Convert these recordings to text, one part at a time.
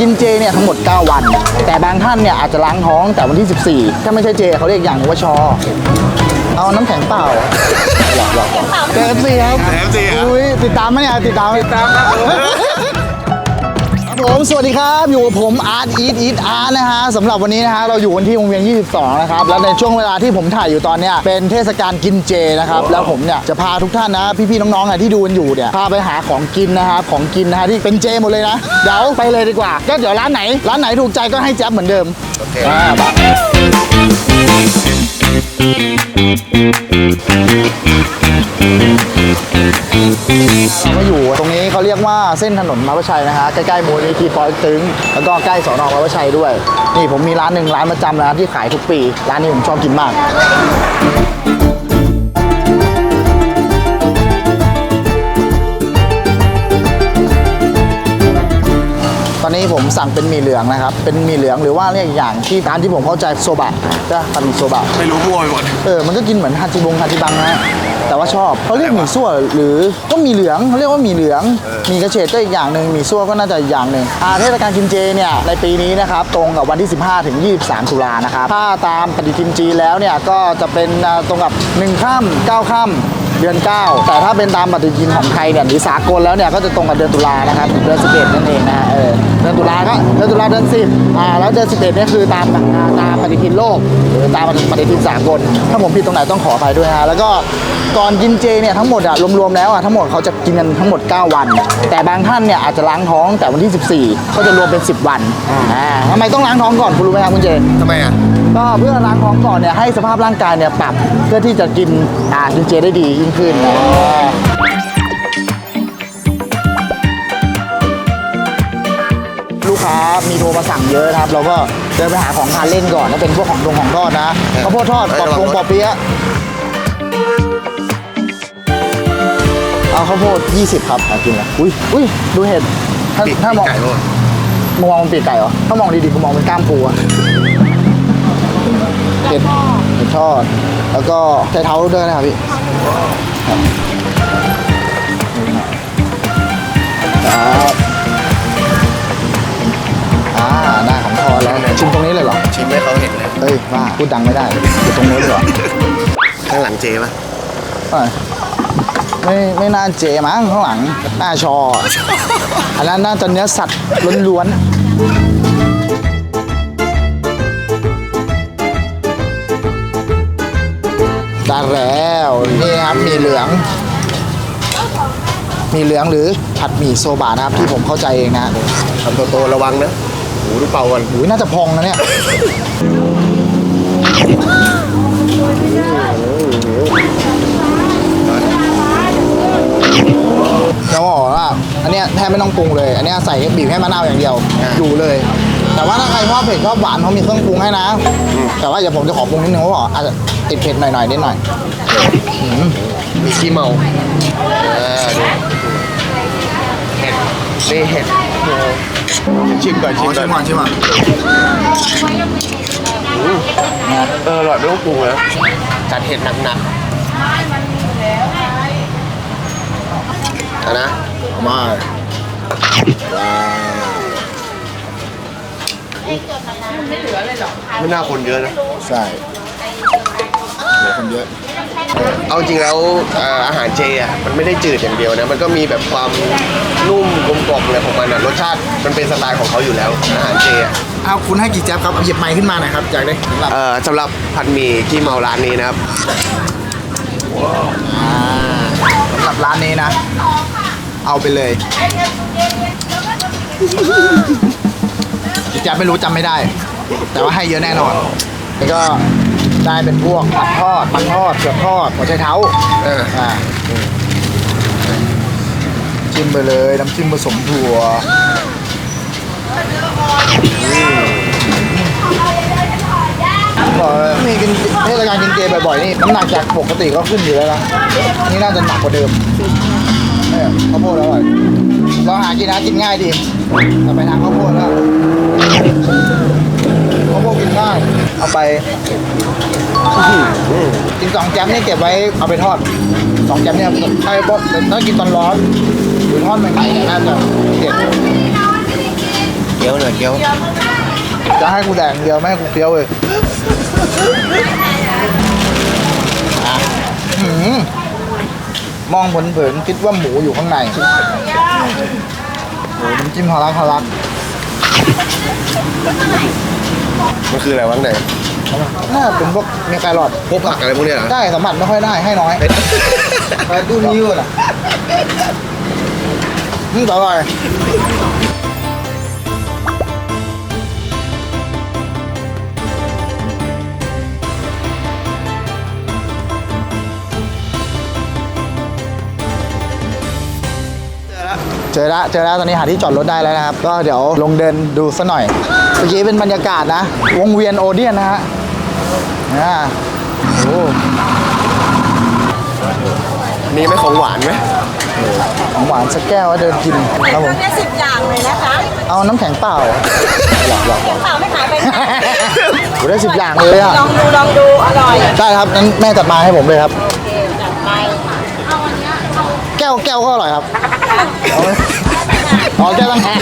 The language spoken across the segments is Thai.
กินเจเนี่ยทั้งหมด 9 วัน แต่บางท่านเนี่ยอาจจะล้างท้องแต่วันที่ 14 ถ้าไม่ใช่เจเขาเรียกอย่างหนึงว่าชอ เอาน้ำแข็งเปล่าหยอกหยอกเจฟซีครับ KFC ครับอุ้ยติดตามไหมเนี่ยติดตามติดตามครับ ครับผม สวัสดีครับ อยู่กับผมอาร์ตอีทอีทอาร์ตนะฮะสำหรับวันนี้นะฮะเราอยู่กันที่วงเวียน 22 นะครับ แล้วในช่วงเวลาที่ผมถ่ายอยู่ตอนเนี้ยเป็นเทศกาลกินเจนะครับ แล้วผมเนี่ยจะพาทุกท่านนะ พี่ๆน้องๆอะที่ดูกันอยู่เนี่ย พาไปหาของกินนะครับ ของกินนะฮะที่เป็นเจหมดเลยนะ เดี๋ยวไปเลยดีกว่า ก็เดี๋ยวร้านไหน ร้านไหนถูกใจก็ให้แจ๊บเหมือนเดิม โอเค เรามาอยู่ตรงนี้เขาเรียกว่าเส้นถนนมาพชัยนะฮะใกล้ๆมูลนิธิปอยตึง แล้วก็ใกล้สอนอมาพชัยด้วย นี่ผมมีร้านหนึ่งร้านประจำนะที่ขายทุกปี ร้านนี้ผมชอบกินมาก ผมสั่งเป็นหมี่เหลืองนะครับ เป็นหมี่เหลืองหรือว่าเรียกอีกอย่างที่ร้านที่ผมเข้าใจโซบะจะผัดหมี่โซบะ ไม่รู้มั่วไปหมดเออ มันก็กินเหมือนฮาจิบงฮาจิบังนะ แต่ว่าชอบเขาเรียกหมี่ซั่วหรือก็หมีเหลืองเขาเรียกว่าหมี่เหลืองหมีกระเฉดก็อีกอย่างหนึ่งหมี่ซั่วก็น่าจะอีกอย่างหนึ่งอาเทศกาลกินเจเนี่ยในปีนี้นะครับตรงกับวันที่ 15 ถึง 23 ตุลานะครับถ้าตามปฏิทินจีนแล้วเนี่ยก็จะเป็นอ่าตรงกับ1ค่ำ9ค่ำเดือน 9 แต่ถ้าเป็นตามปฏิทินของไทยเนี่ยหรือสากลแล้วเนี่ยก็จะตรงกับเดือนตุลานะครับเดือน11นั่นเองนะฮะเออเดือนตุลาก็เดือนตุลาเดือน10อ่าแล้วเดือน11เนี่ยคือตามอ่าตามปฏิทินโลก หรือตามปฏิทินสากล ถ้าผมผิดตรงไหนต้องขออภัยด้วยฮะแล้วก็ก่อนกินเจเนี่ยทั้งหมดอะรวมๆแล้วอะทั้งหมดเขาจะกินกันทั้งหมด 9 วัน แต่บางท่านเนี่ยอาจจะล้างท้องแต่วันที่ 14ก็จะรวมเป็น 10 วันอ่าทำไมต้องล้างท้องก่อนคุณรู้ไหมครับคุณเจทำไมอะก็เพื่อล้างท้องก่อนเนี่ยให้สภาพร่างกายเนี่ยปรับเพื่อที่จะกินอ่ากินเจได้ดียิ่งขึ้น ค้ามีโทรมาสั่งเยอะนะครับ เราก็เดินไปหาของทานเล่นก่อนถ้าเป็นพวกของตรงของทอดนะข้าวโพดทอดปอบปรุงปอบเปี๊ยะเอาข้าวโพด20 ครับเอากินละอุ้ยอุ้ยดูเห็ดถ้าปีกถ้ามองไก่ป่ะมองมันปีกไก่เหรอถ้ามองดีๆก็มองเป็นกล้ามปูอะเห็ดเห็ดทอด แล้วก็ใช้เท้าด้วยนะครับพี่ครับ อ่าหน้าของทอดแล้วชิมตรงนี้เลยเหรอ ชิมให้เขาเห็นเลยเฮ้ยว่าพูดดังไม่ได้อยู่ตรงนู้นเลยเหรอข้างหลังเจป่ะเอ้ยไม่ไม่น่าเจมั้งข้างหลังหน้าชอ อันนั้นน่าจะเนื้อสัตว์ล้วนๆได้แล้ว นี่ครับหมีเหลือง มีเหลืองหรือผัดหมี่โซบะนะครับที่ผมเข้าใจเองนะทำโตๆระวังนะ หูดูเป่ากันหูยน่าจะพองนะเนี่ยจะบอกว่าอันเนี้ยแทบไม่ต้องปรุงเลย อันเนี้ยใส่บีบแค่มะนาวอย่างเดียว อยู่เลย แต่ว่าถ้าใครชอบเผ็ดชอบหวานเขามีเครื่องปรุงให้นะ แต่ว่าเดี๋ยวผมจะขอปรุงนิดนึงเพราะว่าอาจจะติดเผ็ดหน่อยๆนิดหน่อยมีขี้เมาเออดูเห็ดนี่เห็ดโอ้โหชิมก่อนชิมก่อนชิมก่อนเอออร่อยไม่ต้องปรุงแล้วจัดเห็ดหนักๆเอานะมาไม่น่าคนเยอะนะ ใช่เหลือคนเยอะ เอาจริงแล้วเอ่ออาหารเจอะมันไม่ได้จืดอย่างเดียวนะมันก็มีแบบความนุ่มกลมกล่อมอะไรของมันอะรสชาติมันเป็นสไตล์ของเขาอยู่แล้ว อาหารเจอะเอาคุณให้กี่แจ๊บครับหยิบไม้ขึ้นมาหน่อยครับอยากได้สำหรับเอ่อสำหรับผัดหมี่ที่เมาร้านนี้นะครับอ่าสำหรับร้านนี้นะ เอาไปเลยจะไม่รู้จำไม่ได้ แต่ว่าให้เยอะแน่นอนแล้วก็ ได้เป็นพวกผัดทอดปังทอดเผือกทอดหัวไชเท้าเอออ่าจิ้มไปเลยน้ำจิ้มผสมถั่วบอกเลยนี่กินเทศกาลกินเจบ่อยๆนี่น้ำหนักจากปกติก็ขึ้นอยู่แล้วนะนี่น่าจะหนักกว่าเดิมเนี่ยข้าวโพดอร่อยเราหากินนะกินง่ายดีเราไปทางข้าวโพดแล้ว เอาไปกินสองแจมนี่เก็บไว้เอาไปทอดสองแจมเนี่ยใช่เพราะถ้ากินตอนร้อนหรือทอดใหม่ๆเนี่ยน่าจะเด็ดกี๊ยวหน่อยเกี๊ยวจะให้กูแดกอย่างเดียวไม่ให้กูเคี้ยวเลยอะหืมมองเผินๆคิดว่าหมูอยู่ข้างในโอ้ยน้ำจิ้มทารักทารัก มันคืออะไรวะไหนน่าเป็นพวกเมคไครอดพวกผักอะไรพวกเนี้ยเหรอได้สัมผัสไม่ค่อยได้ให้น้อยไปดูนิ้วน่ะอืมอร่อย เจอแล้วเจอแล้วตอนนี้หาที่จอดรถได้แล้วนะครับ ก็เดี๋ยวลงเดินดูซะหน่อยเมื่อกี้เป็นบรรยากาศนะ วงเวียนโอเดียนนะฮะอ่าโอ้มีไหมของหวานไหมของหวานสักแก้วว่าเดินกินครับผมทำได้สิบอย่างเลยนะคะเอาน้ำแข็งเปล่าหยอกหยอกหยอกเปล่าไม่ขายไปนะกูได้สิบอย่างเลยอะลองดูลองดูอร่อยได้ครับนั้นแม่จัดมาให้ผมเลยครับโอเคจัดไป แก้วแก้วก็อร่อยครับเอาไหมอ๋อแก้วตั้งแพง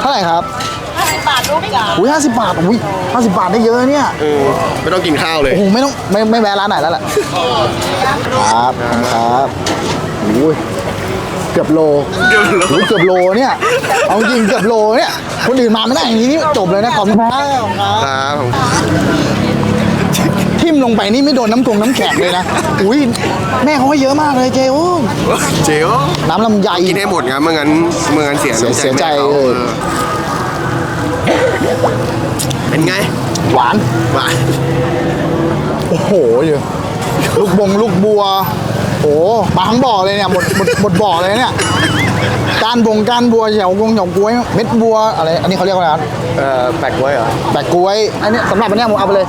เท่าไหร่ครับ50บาทลูกจ๋าอุ้ยห้าสิบบาทอุ้ยห้าสิบบาทได้เยอะเนี่ยเออไม่ต้องกินข้าวเลยโอ้โหไม่ต้องไม่ไม่แวะร้านไหนแล้วแหละครับครับอุ้ยเกือบโลเดี๋ยวเหรออุ้ยเกือบโลเนี่ยเอาจริงเกือบโลเนี่ยคนอื่นมาไม่ได้อย่างนี้นี่จบเลยนะขอบคุณครับครับผม ทิ่มลงไปนี่ไม่โดนน้ำกงน้ำแข็งเลยนะ อุ้ยแม่เขาให้เยอะมากเลยเจโอ้เจ๋วน้ำลำไยกินให้หมดครับเมื่องั้นเมื่องั้นเสียเสียน้ำเสียใจแม่ขาเออเออเป็นไง หวาน หวาน โอ้โหอยู่ลูกบงลูกบัว โอ้มาทั้งบ่อเลยเนี่ยหมดหมดหมดบ่อเลยเนี่ยก้านบงก้านบัวเหยาวกงเหยาวกล้วยเม็ดบัวอะไร อันนี้เขาเรียกว่าอะไรนะเอ่อแปลกไว้เหรอ แปะกล้วย อันนี้สำหรับอันเนี้ยผมเอาไปเลย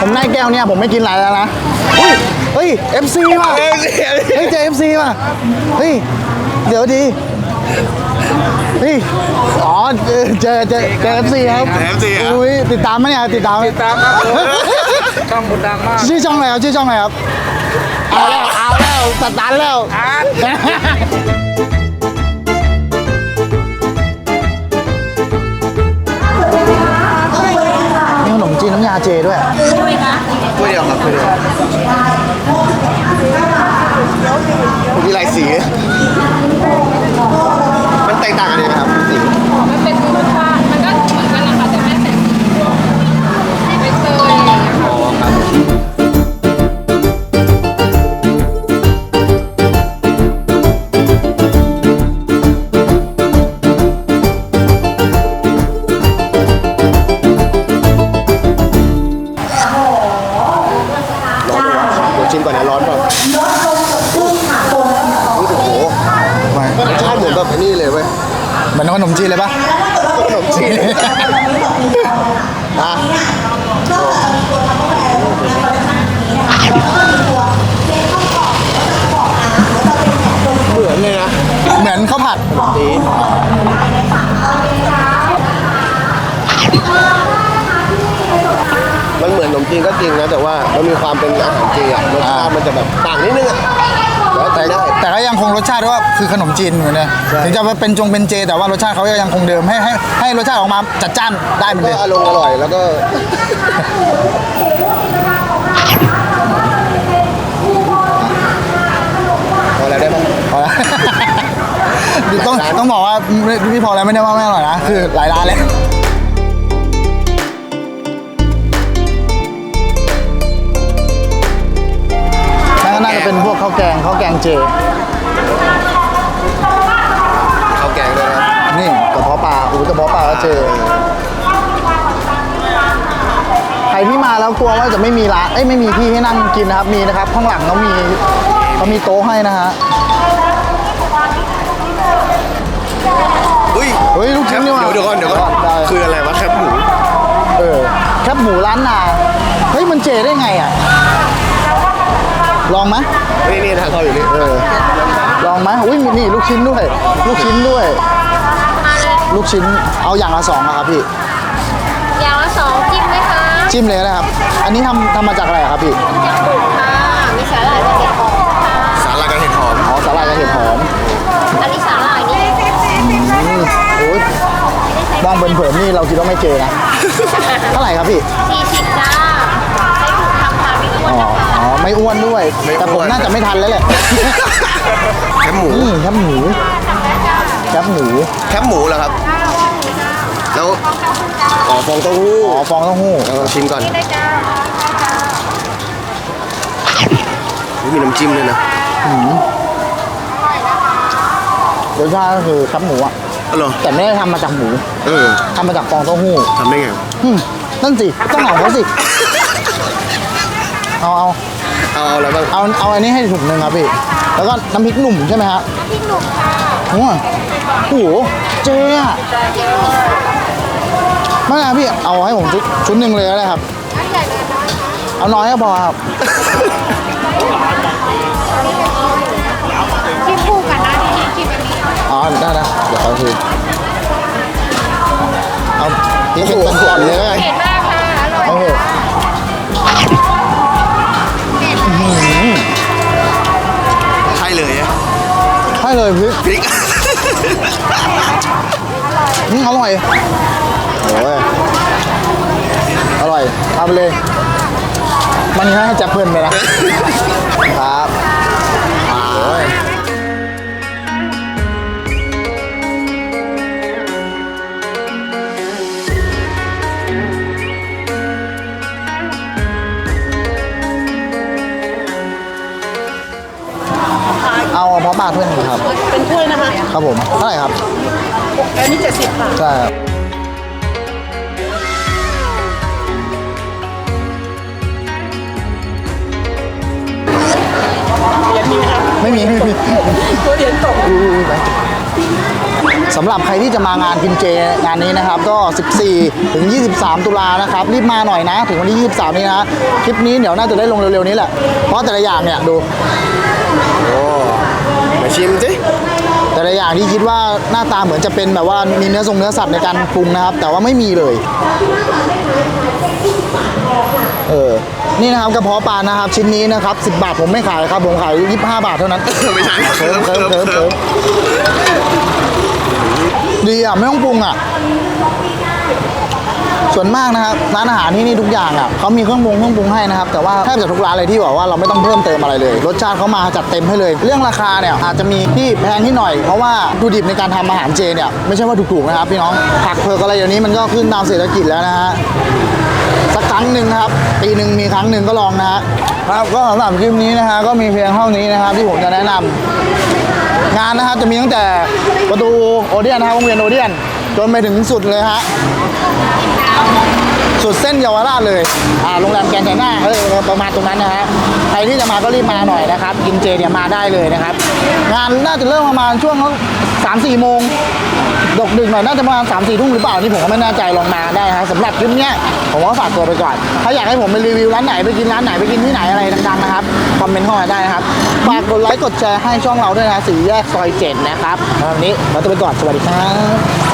ผมได้แก้วเนี่ยผมไม่กินหลายแล้วนะ เฮ้ย เฮ้ย FC ว่ะเอ้ยเฮ้ยเจอ FC ว่ะ เฮ้ย เดี๋ยวดีเฮ้ยอ๋อ เจอเจอเจอเจอ FC ครับ เจอ FC เหรออุ้ยติดตามไหมเนี่ยติดตาม ติดตามครับ ช่องคนดังมาก ชื่อช่องอะไรครับชื่อช่องอะไรครับเอาแล้วเอาแล้วสตาร์ทแล้วมีขนมจีนน้ำยาเจด้วยด้วยนะถ้วยเดียวครับถ้วยเดียวมีหลายสี มันแตกต่างกันยังไงครับสี เหมือนข้าวผัดจีนมันเหมือนขนมจีนก็จริงนะ แต่ว่ามันมีความเป็นอาหารจีนอะรสชาติมันจะแบบต่างนิดนึงอะแล้วแต่ได้ แต่ก็ยังคงรสชาติว่าคือขนมจีนเหมือนเดิมถึงจะเป็นจงเป็นเจ แต่ว่ารสชาติเขาก็ยังคงเดิมให้ให้ให้รสชาติออกมาจัดจ้านได้เหมือนก็เดิมอารมณ์อร่อยแล้วก็ พอแล้วได้ไหม พอแล้ว ต้องต้องบอกว่าพี่พอแล้วไม่ได้ว่าไม่อร่อยนะ คือหลายร้านเลยนั่นก็น่าจะเป็นพวกข้าวแกงข้าวแกงเจข้าวแกงด้วยนะนี่กระเพาะปลาอุ้ยกระเพาะปลาก็เจอใครที่มาแล้วกลัวว่าจะไม่มีร้านเอ้ยไม่มีที่ให้นั่งกินนะครับมีนะครับ ข้างหลังเขามีเขามีโต๊ะให้นะฮะ อุ้ยเฮ้ยลูกชิ้นนี่หว่าเดี๋ยวเดี๋ยวก่อนเดี๋ยวก่อนได้คืออะไรวะแคบหมูเออแคบหมูร้านนาเฮ้ยมันเจได้ไงอะลองไหมนี่นี่ทางเขาอยู่นี่เออลองไหมอุ้ยมีนี่ลูกชิ้นด้วย ลูกชิ้นด้วยมาเลยลูกชิ้นเอาอย่างละสองอะครับพี่อย่างละสองจิ้มไหมคะจิ้มเลยก็ได้ครับ อันนี้ทำทำมาจากอะไรอะครับพี่จากบุกค่ะมีสาหร่ายกระเทียมหอมค่ะสาลายกระเห็ดหอมอ๋อสาหร่ายกระเทียมหอม องเผินๆนี่เราคิดว่าไม่เจนะ เท่าไหร่ครับพี่สี่สิบจ้าใช้ถุงทำค่ะไม่อ้วนอ๋อนะคะอ๋อไม่อ้วนด้วยแต่ผมน่าจะไม่ทันแล้วแหละแคบหมู นี่แคบหมูแคบหมูแคบหมูเหรอครับ แล้วอ๋อฟองเต้าหู้อ๋อฟองเต้าหู้เอาลองชิมก่อนนี่ได้จ้านี่มีน้ำจิ้มด้วยนะ รสชาติก็คือแคบหมูอะอ๋อ เหรอ แต่ไม่ได้ทำมาจากหมูเออทำมาจากฟองเต้าหู้ทำได้ไงอืมนั่นสิต้องเอาเขาสิ เอาเอาเอาเอาอะไรบ้างเอาเอาอันนี้ให้ถุงหนึ่งครับพี่ แล้วก็น้ำพริกหนุ่มใช่ไหมฮะพริกหนุ่มค่ะโอ้โหเจ๊อะไม่นะพี่ เอาให้ผมชุดชุดหนึ่งเลยก็ได้ครับ อันใหญ่เลยน้อยค่ะเอาน้อยก็พอครับ เดี๋ยวเอาทีเอาพริกเผ็ดเป็นก่อนเลยแล้วกันเผ็ดมากค่ะอร่อยโอเคใช่เลยอะให้เลยพริกพริกอืมอร่อยโอ้ยอร่อยเอาไปเลย มันนี้ให้จับเพื่อนไปนะครับ คะครับผมเท่าไหร่ครับอันนี้เจ็ดสิบค่ะใช่ครับไม่มีไม่มีตัวเหรียญตกสำหรับใครที่จะมางานกินเจงานนี้นะครับ ก็ 14 ถึง 23 ตุลานะครับ รีบมาหน่อยนะ ถึงวันที่ 23 นี้นะ คลิปนี้เดี๋ยวน่าจะได้ลงเร็วๆนี้แหละ เพราะแต่ละอย่างเนี่ย ดู โอ้ มาชิมสิ แต่ละอย่างที่คิดว่าหน้าตาเหมือนจะเป็นแบบว่ามีเนื้อทรงเนื้อสัตว์ในการปรุงนะครับ แต่ว่าไม่มีเลย เออ นี่นะครับกระเพาะปลานะครับ ชิ้นนี้นะครับ 10 บาทผมไม่ขายครับ ผมขาย 25 บาทเท่านั้นไม่ใช่เคิมเคิมเคิมเคิมดีอะ ไม่ต้องปรุงอะ ส่วนมากนะครับร้านอาหารที่นี่ทุกอย่างอะเขามีเครื่องปรุงเครื่องปรุงให้นะครับแต่ว่าแทบจะทุกร้านเลยที่บอกว่าเราไม่ต้องเพิ่มเติมอะไรเลย รสชาติเขามาจัดเต็มให้เลย เรื่องราคาเนี่ยอาจจะมีที่แพงที่หน่อย เพราะว่าวัตถุดิบในการทำอาหารเจเนี่ยไม่ใช่ว่าถูกๆนะครับพี่น้องผักเผือกอะไรอย่างนี้มันก็ขึ้นตามเศรษฐกิจแล้วนะฮะสักครั้งหนึ่งนะครับปีหนึ่งมีครั้งหนึ่งก็ลองนะฮะครับก็สำหรับคลิปนี้นะฮะก็มีเพียงเท่านี้นะครับที่ผมจะแนะนำงานนะครับจะมีตั้งแต่ประตูโอเดียนนะครับวงเวียนโอเดียน จนไปถึงสุดเลยฮะ สุดเส้นเยาวราชเลย อ่า โรงแรมแกนด์ไชน่าเออประมาณตรงนั้นนะฮะ ใครที่จะมาก็รีบมาหน่อยนะครับ กินเจเนี่ยมาได้เลยนะครับ งานน่าจะเริ่มประมาณช่วงสามสี่โมงดกดึกหน่อยน่าจะประมาณสามสี่ทุ่มหรือเปล่านี่ผมก็ไม่แน่ใจลองมาได้นะครับสำหรับคลิปเนี้ยผมก็ฝากตัวไปก่อน ถ้าอยากให้ผมไปรีวิวร้านไหนไปกินร้านไหนไปกินที่ไหนอะไรดังๆนะครับคอมเมนต์เข้ามาได้นะครับฝากกดไลค์กดแชร์ให้ช่องเราด้วยนะสี่แยกซอยเจ็ดนะครับวันนี้เราจะไปก่อนสวัสดีครับ